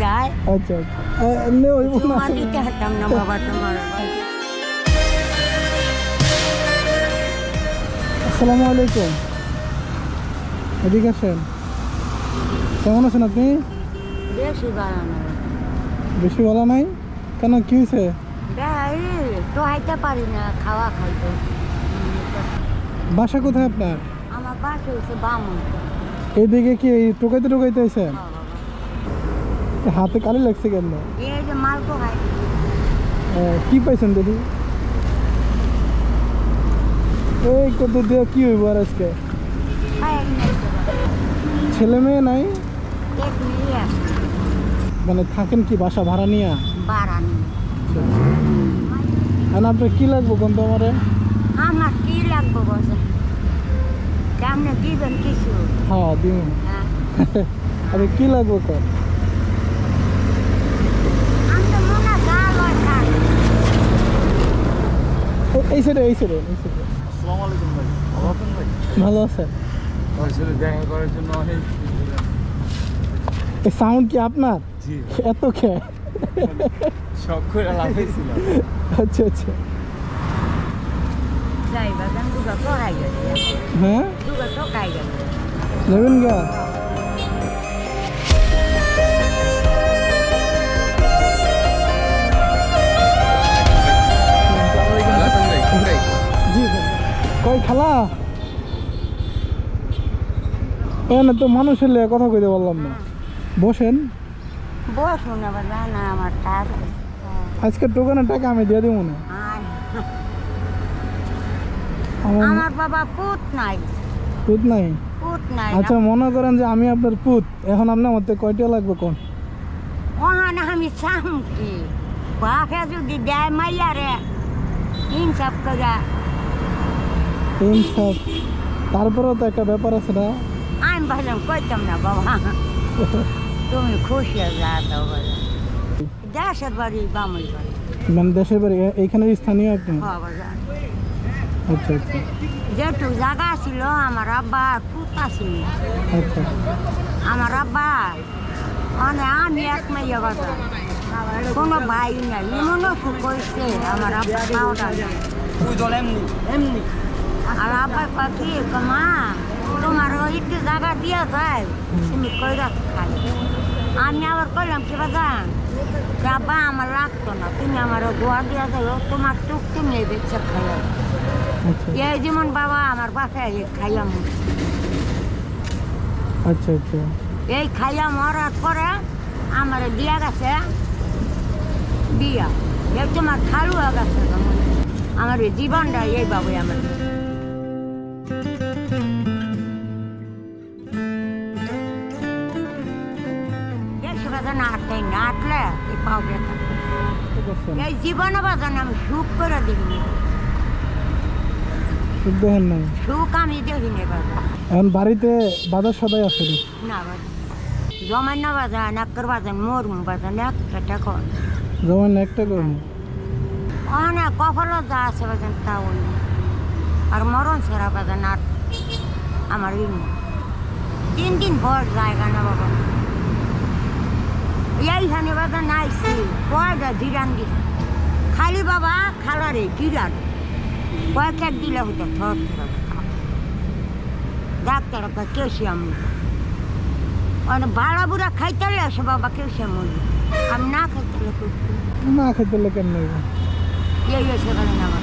যাই আচ্ছা আচ্ছা না বাবা তোমার আসসালামু আলাইকুম। এদিকে আসেন কেমন আছেন আপনি বেশি ভালো নাই কেন কি হয়েছে তো হাইতে পারি না খাওয়া খাইতে বাসা কোথায় আপনার? আমার বাসা হচ্ছে বামুন। এইদিকে কি টোকাইতে টোকাইতে আছেন হাতে কালি লাগছে কেন? এই যে মাল তো খাই কি পাইছেন দেখি? এই কত দিয়ে কি হইব আর আজকে। ছেলে মেয়ে নাই? মানে থাকেন কি বাসা ভাড়া নিয়ে? আর আপনার কি লাগবো কোন তো আমারে কি লাগবে বসে? দিবেন কিছু? হ্যাঁ দিন হ্যাঁ। আরে কি লাগবো কর আমি তো মনে গাল হয় খাই এই- সাইডে এই সাইডে এই সাইডে আসসালামু আলাইকুম ভাই। ভালো আছেন ভাই? ভালো আছে। আসলে দেখা করার জন্য অনেক এই সাউন্ড কি আপনার? জি। এত খে শখ করে লাগাইছিল আচ্ছা আচ্ছা। যাই বাগান দুগা করাই গেছে। হ্যাঁ? দুগা ঠকাই গেছে। নেবেন গা। খালা? এখানে তো মানুষ এলে কথা কইতে পারলাম না। বসেন। বসুন আবার না আমার টাক আজকে দোকানের টাকা আমি দিয়ে দেবো না। আমার বাবা পুত নাই। পুত নাই? পুত নাই। আচ্ছা মনে করেন যে আমি আপনার পুত। এখন আপনার মধ্যে কয়টা লাগবে কোন? আমি বাপে যদি দেয় ইনসাফ করে তিন তারপরেও তো একটা ব্যাপার আছে না? আমি ভাবলাম কইতাম না বাবা। তুমি খুশি যা তো বলে। দেশের বাড়ি বামুই বাড়ি। মানে দেশের বাড়ি এইখানে স্থানীয় আপনি বাবা। জান আচ্ছা আচ্ছা। যেটুক জায়গা ছিল আমার আব্বা পুতা ছিল। আচ্ছা। আমার আব্বা মানে আমি এক মাইয়া বাজার কোনো ভাই নাই। এমনও হয়েছে আমার আব্বা খাওয়াটা তুই এমনি এমনি। আর আব্বা পাখি মা তোমার ওই একটু জায়গা দিয়া যায় তুমি কইরা খাই আমি আবার কইলাম কি আব্বা আমার লাগতো না তুমি আমার গোয়া দিয়া যাও তোমার টুক তুমি বেচে আচ্ছা। এই যেমন বাবা আমার বাসায় খাইয়া আচ্ছা আচ্ছা। এই খাইয়া মরার পরে আমার দিয়া গেছে বিয়া তোমার খালু হয়ে গেছে আমার জীবনটা এই বাবু আমার। বাজার না না আটলে এই পাও ব্যথা। এই জীবনে বাজান আমি সুখ করে দিইনি সুখ দেখেন নাই? সুখ আমি দেখিনি বাবা। এখন বাড়িতে বাজার সদাই আছে না বাবা। জমাই না বাজান একের বাজান মোর বাজান একটা টাকা যেমন একটা করুন অনেক কপালও যা আছে বাজান তাও আর মরণ সেরা বাজান আর আমার তিন দিন পর জায়গা না বাবা। এইখানে বাজান আইসি কয়টা জিরান দিছে। খালি বাবা খালারে জিরান। কয়েক এক দিলে হতো থর ডাক্তার ক্যালসিয়াম অনেক বাড়া বুড়া খাইতে আসে বাবা ক্যালসিয়াম আমি না খাইতে না হলে কেন এই এসে গেলেন আমার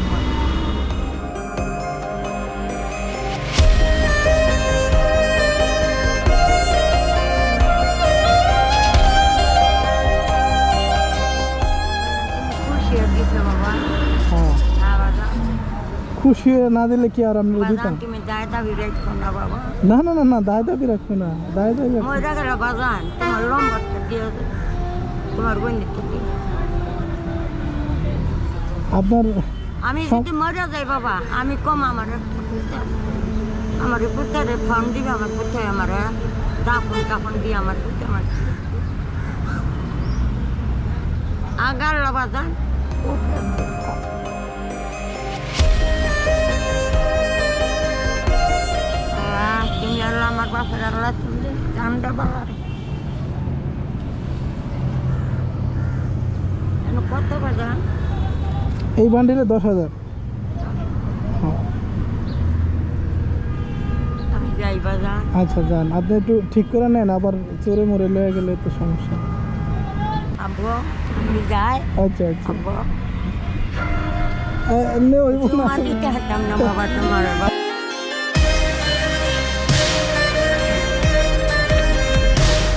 খুশি হয়ে না দিলে কি আর আমি দিতাম? না না না না দায় দাবি রাখব না দায় দাবি আপনার আমি যদি মরে যাই বাবা আমি কম আমার আমার পুত্রে ফোন দিবে আমার পুত্র আমার দাফন কাফন দিয়ে আমার পুত্র আমার আগার বাজান। এই বান্ডিলে দশ হাজার। আচ্ছা যান। আপনি একটু ঠিক করে নেন আবার চোরে মরে লয়ে গেলে তো সমস্যা। আব্বু আমি যাই। আচ্ছা আচ্ছা। আব্বু। এমনি হইব না। দিতে হাতাম না বাবা তোমার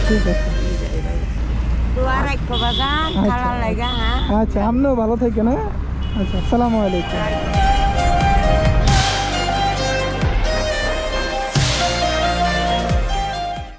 ঠিক আছে। আচ্ছা। হ্যাঁ। আচ্ছা আপনিও ভালো থাকেন হ্যাঁ? আচ্ছা আসসালামু আলাইকুম।